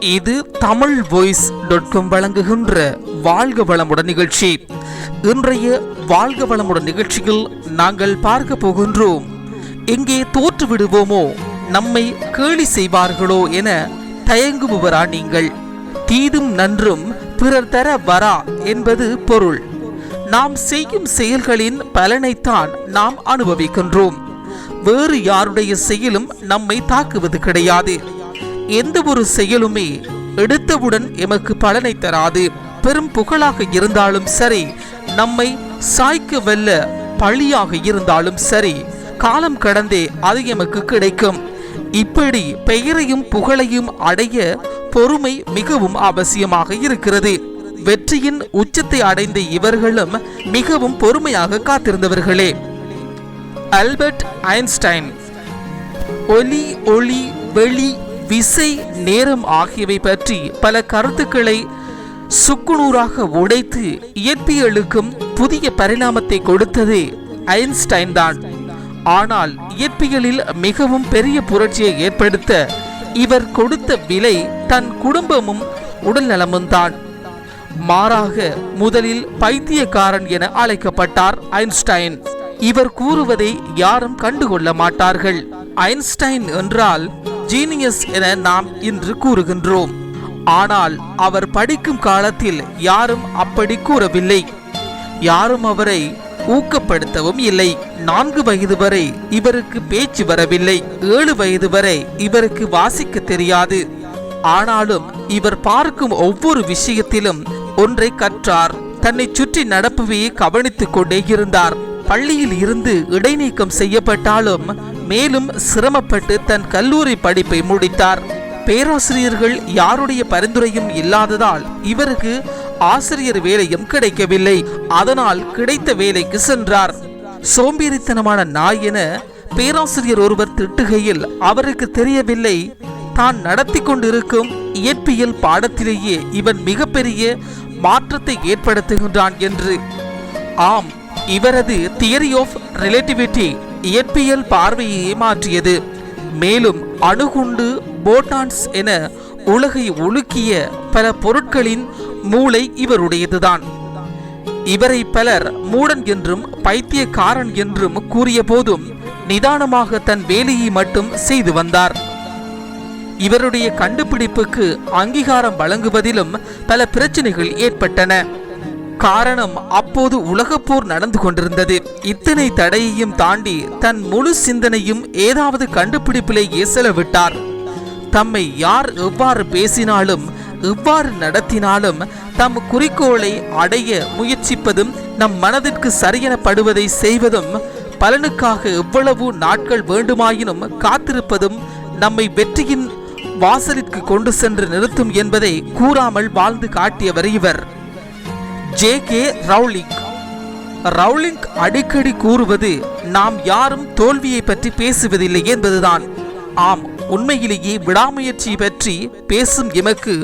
இது Tamil voice dot com வழங்குகின்ற வாழ்க வளமுடன் நிகழ்ச்சி. இன்றைய வாழ்க வளமுடன் நிகழ்ச்சியில் நாங்கள் பார்க்க போகின்றோம். எங்கே தோற்று விடுவோமோ நம்மை கேலி செய்வார்களோ என தயங்குபவரா நீங்கள். தீதும் நன்றும் பிறர் தர வரா என்பது பொருள். நாம் செய்யும் செயல்களின் பலனைத்தான் நாம் அனுபவிக்கின்றோம். வேறு யாருடைய செயலும் நம்மை தாக்குவது கிடையாது. எந்த ஒரு செயலுமே எடுத்தவுடன் எமக்கு பலனை தராது. பெரும் புகழாக இருந்தாலும் சரி நம்மை சாய்க்க வெல்ல பழியாக இருந்தாலும் சரி காலம் கடந்தே அது எமக்கு கிடைக்கும். இப்படி பெயரையும் புகழையும் அடைய பொறுமை மிகவும் அவசியமாக இருக்கிறது. வெற்றியின் உச்சத்தை அடைந்த இவர்களும் மிகவும் பொறுமையாக காத்திருந்தவர்களே. ஆல்பர்ட் ஐன்ஸ்டைன் ஒலி ஒளி வெளி விசை நேரம் ஆகியவை பற்றி பல கருத்துக்களை சுக்குநூறாக உடைத்து இயற்பியலுக்கும் புதிய பரிணாமத்தை கொடுத்ததே ஐன்ஸ்டைன் தான். ஆனால் இயற்பியலில் மிகவும் பெரிய புரட்சியை ஏற்படுத்த இவர் கொடுத்த விலை தன் குடும்பமும் உடல் நலமும் தான். மாறாக முதலில் பைத்தியக்காரன் என அழைக்கப்பட்டார் ஐன்ஸ்டைன். இவர் கூறுவதை யாரும் கண்டுகொள்ள மாட்டார்கள். ஐன்ஸ்டைன் என்றால் ஜீனியஸ் என நாம் இன்று கூறுகின்றோம். ஆனால் அவர் படிக்கும் காலத்தில் யாரும் அப்படி கூறவில்லை. யாரும் அவரை ஊக்கப்படுத்தவும் இல்லை. நான்கு வயது வரை இவருக்கு பேச்சு வரவில்லை. ஏழு வயது வரை இவருக்கு வாசிக்க தெரியாது. ஆனாலும் இவர் பார்க்கும் ஒவ்வொரு விஷயத்திலும் ஒன்றை கற்றார். தன்னை சுற்றி நடப்பவையை கவனித்துக் கொண்டே இருந்தார். பள்ளியில் இருந்து இடைநீக்கம் செய்யப்பட்டாலும் மேலும் சிரமப்பட்டு தன் கல்லூரி படிப்பை முடித்தார். பேராசிரியர்கள் யாருடைய பரிந்துரையும் இல்லாததால் இவருக்கு ஆசிரியர் வேலையும் கிடைக்கவில்லை. அதனால் கிடைத்த வேலைக்கு சென்றார். சோம்பேறித்தனமான நாய் என பேராசிரியர் ஒருவர் திட்டுகையில் அவருக்கு தெரியவில்லை. தான் நடத்தி கொண்டிருக்கும் இயற்பியல் பாடத்திலேயே இவன் மிகப்பெரிய மாற்றத்தை ஏற்படுத்துகின்றான் என்று. ஆம் இவரது தியரி ஆஃப் ரிலேட்டிவிட்டி இயற்பியல் பார்வையை மாற்றியது மேலும் அணுகுண்டு போட்டான்ஸ் என உலகை ஒழுக்கிய பல பொருட்களின் மூளை இவருடையதுதான். இவரை பலர் மூடன் என்றும் பைத்தியக்காரன் என்றும் கூறிய போதும் நிதானமாக தன் வேலையை மட்டும் செய்து வந்தார். இவருடைய கண்டுபிடிப்புக்கு அங்கீகாரம் வழங்குவதிலும் பல பிரச்சனைகள் ஏற்பட்டன. காரணம் அப்போது உலகப்போர் நடந்து கொண்டிருந்தது. இத்தனை தடையையும் தாண்டி தன் முழு சிந்தனையும் ஏதாவது கண்டுபிடிப்பிலேயே செலவிட்டார் தம்மை யார் எவ்வாறு பேசினாலும் எவ்வாறு நடத்தினாலும் தம் குறிக்கோளை அடைய முயற்சிப்பதும் நம் மனதிற்கு சரியெனப்படுவதை செய்வதும் பலனுக்காக எவ்வளவு நாட்கள் வேண்டுமாயினும் காத்திருப்பதும் நம்மை வெற்றியின் வாசலிற்கு கொண்டு சென்று நிறுத்தும் என்பதை கூறாமல் வாழ்ந்து காட்டியவர் இவர். J K Rowling. ரவுலிங் அடிக்கடி கூறுவது நாம் யாரும் தோல்வியை பற்றி பேசுவதில்லை என்பதுதான். ஆம் உண்மையிலேயே விடாமுயற்சி பற்றி பேசும் எமக்கு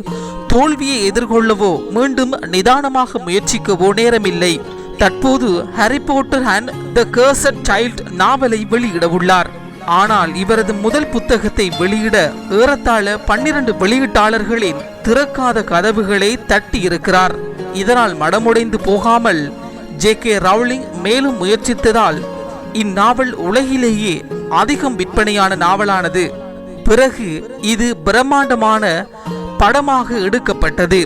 தோல்வியை எதிர்கொள்ளவோ மீண்டும் நிதானமாக முயற்சிக்கவோ நேரமில்லை. தற்போது Harry Potter and the Cursed Child நாவலை வெளியிட உள்ளார். ஆனால் இவரது முதல் புத்தகத்தை வெளியிட ஏறத்தாழ பன்னிரண்டு வெளியீட்டாளர்களின் திறக்காத கதவுகளை தட்டி இருக்கிறார் இதனால் மடமுடைந்து போகாமல் ஜே கே ரவுலிங் மேலும் முயற்சித்ததால் இந்நாவல் உலகிலேயே அதிகம் விற்பனையான நாவலானது. பிறகு இது பிரம்மாண்டமான படமாக எடுக்கப்பட்டது.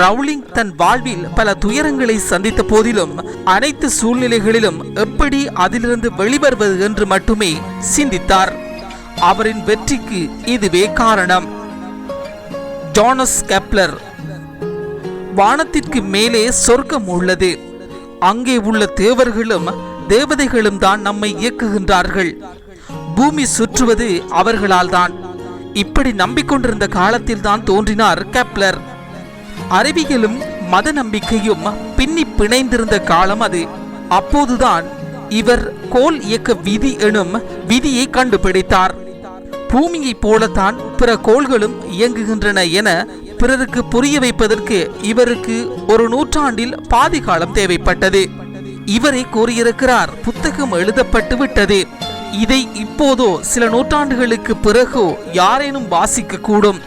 ரவுலிங் தன் வாழ்வில் பல துயரங்களை சந்தித்த போதிலும் அனைத்து சூழ்நிலைகளிலும் எப்படி அதிலிருந்து வெளிவருவது என்று மட்டுமே சிந்தித்தார். அவரின் வெற்றிக்கு இதுவே காரணம். ஜானஸ் கெப்லர் வானத்திற்கு மேலே சொர்க்கம் உள்ளது. அங்கே உள்ள தேவர்களும் தேவதைகளும் தான் நம்மை இயக்குகின்றார்கள். பூமி சுற்றுவது அவர்களால் தான். இப்படி நம்பிக்கொண்டிருந்த காலத்தில் தான் தோன்றினார் கெப்லர் அறிவியலும் மத நம்பிக்கையும் பின்னி பிணைந்திருந்த காலம் அது. அப்போதுதான் இவர் கோல் இயக்க விதி எனும் விதியை கண்டுபிடித்தார். பூமியைப் போலத்தான் பிற கோள்களும் இயங்குகின்றன என பிறருக்கு புரிய வைப்பதற்கு இவருக்கு ஒரு நூற்றாண்டில் பாதி காலம் தேவைப்பட்டது. இவரே கூறியிருக்கிறார் புத்தகம் எழுதப்பட்டு விட்டது. இதை இப்போதோ சில நூற்றாண்டுகளுக்கு பிறகோ யாரேனும் வாசிக்க கூடும்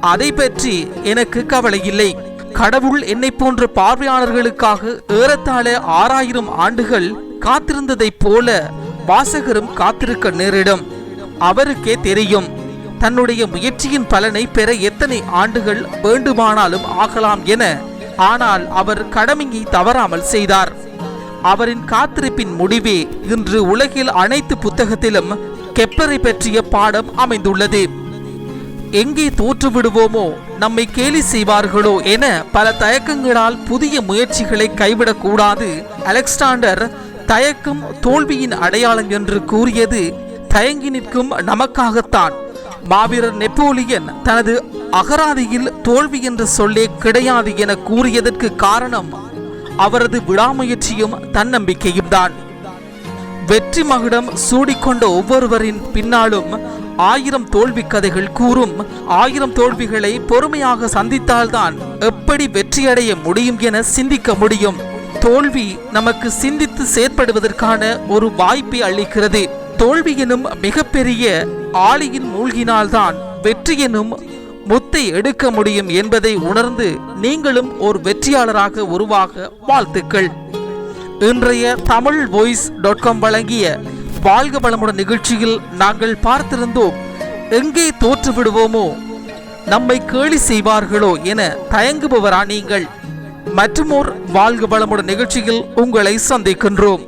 அதை பற்றி எனக்கு கவலை இல்லை கடவுள் என்னை போன்ற பார்வையாளர்களுக்காக ஏறத்தாழ ஆறாயிரம் ஆண்டுகள் காத்திருந்ததைப் போல வாசகரும் காத்திருக்க நேரிடும். அவருக்கே தெரியும். தன்னுடைய முயற்சியின் பலனை பெற எத்தனை ஆண்டுகள் வேண்டுமானாலும் ஆகலாம் என ஆனால் அவர் கடமையை தவறாமல் செய்தார். அவரின் காத்திருப்பின் முடிவே இன்று உலகில் அனைத்து புத்தகத்திலும் கெப்லரை பற்றிய பாடம் அமைந்துள்ளது. எங்கே தோற்றுவிடுவோமோ நம்மை கேலி செய்வார்களோ என பல தயக்கங்களால் புதிய முயற்சிகளை கைவிடக்கூடாது அலெக்சாண்டர் தயக்கம் தோல்வியின் அடையாளம் என்று கூறியது தயங்கி நிற்கும் நமக்காகத்தான். மாவீரர் நெப்போலியன் தனது அகராதியில் தோல்வி என்ற சொல்லே கிடையாது என கூறியதற்கு காரணம் அவரது விடாமுயற்சியும் தன்னம்பிக்கையும் தான். வெற்றி மகுடம் சூடிக்கொண்ட ஒவ்வொருவரின் பின்னாலும் ஆயிரம் தோல்வி கதைகள் கூறும். ஆயிரம் தோல்விகளை பொறுமையாக சந்தித்தால்தான் எப்படி வெற்றியடைய முடியும் என சிந்திக்க முடியும். தோல்வி நமக்கு சிந்தித்து செயற்படுவதற்கான ஒரு வாய்ப்பை அளிக்கிறது. தோல்வி எனும் மிகப்பெரிய ஆளியின் மூழ்கினால்தான் வெற்றி எனும் முத்தை எடுக்க முடியும் என்பதை உணர்ந்து நீங்களும் ஒரு வெற்றியாளராக உருவாக வாழ்த்துக்கள். இன்றைய தமிழ் வாய்ஸ் டாட் காம் வழங்கிய வாழ்க வளமுடன் நிகழ்ச்சியில் நாங்கள் பார்த்திருந்தோம் எங்கே தோற்று விடுவோமோ நம்மை கேலி செய்வார்களோ என தயங்குபவரா நீங்கள். மற்றுமோர் வாழ்க வளமுடன் நிகழ்ச்சியில் உங்களை சந்திக்கின்றோம்.